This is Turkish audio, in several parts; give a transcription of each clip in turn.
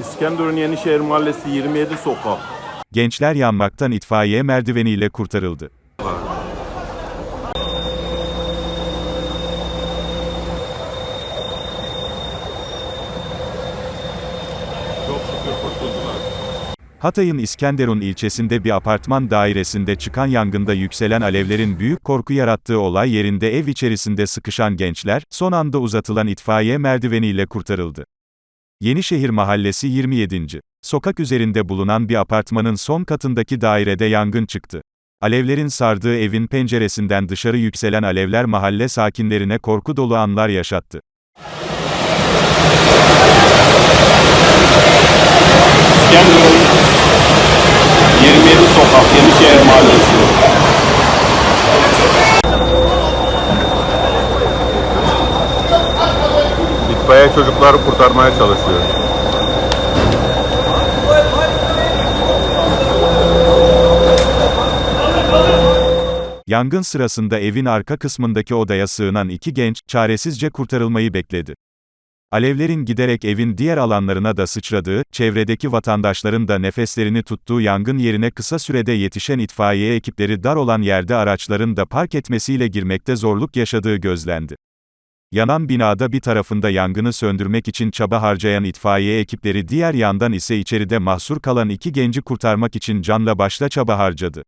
İskenderun Yenişehir Mahallesi 27 sokak. Gençler yanmaktan itfaiye merdiveniyle kurtarıldı. Hatay'ın İskenderun ilçesinde bir apartman dairesinde çıkan yangında yükselen alevlerin büyük korku yarattığı olay yerinde ev içerisinde sıkışan gençler, son anda uzatılan itfaiye merdiveniyle kurtarıldı. Yenişehir Mahallesi 27. Sokak üzerinde bulunan bir apartmanın son katındaki dairede yangın çıktı. Alevlerin sardığı evin penceresinden dışarı yükselen alevler mahalle sakinlerine korku dolu anlar yaşattı. İskenderun 27 sokak Yenişehir Mahallesi. İtfaiye çocukları kurtarmaya çalışıyor. Yangın sırasında evin arka kısmındaki odaya sığınan iki genç, çaresizce kurtarılmayı bekledi. Alevlerin giderek evin diğer alanlarına da sıçradığı, çevredeki vatandaşların da nefeslerini tuttuğu yangın yerine kısa sürede yetişen itfaiye ekipleri dar olan yerde araçların da park etmesiyle girmekte zorluk yaşadığı gözlendi. Yanan binada bir tarafında yangını söndürmek için çaba harcayan itfaiye ekipleri diğer yandan ise içeride mahsur kalan iki genci kurtarmak için canla başla çaba harcadı.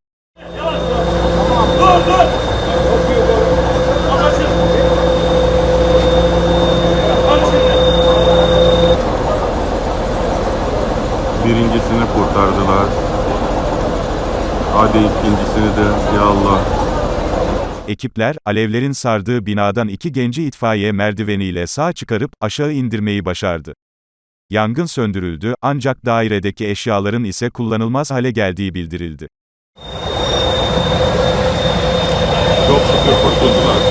Birincisini kurtardılar. Hadi ikincisini de ya Allah. Ekipler, alevlerin sardığı binadan iki genci itfaiye merdiveniyle sağ çıkarıp, aşağı indirmeyi başardı. Yangın söndürüldü, ancak dairedeki eşyaların ise kullanılmaz hale geldiği bildirildi. Çok şükür kurtuldular.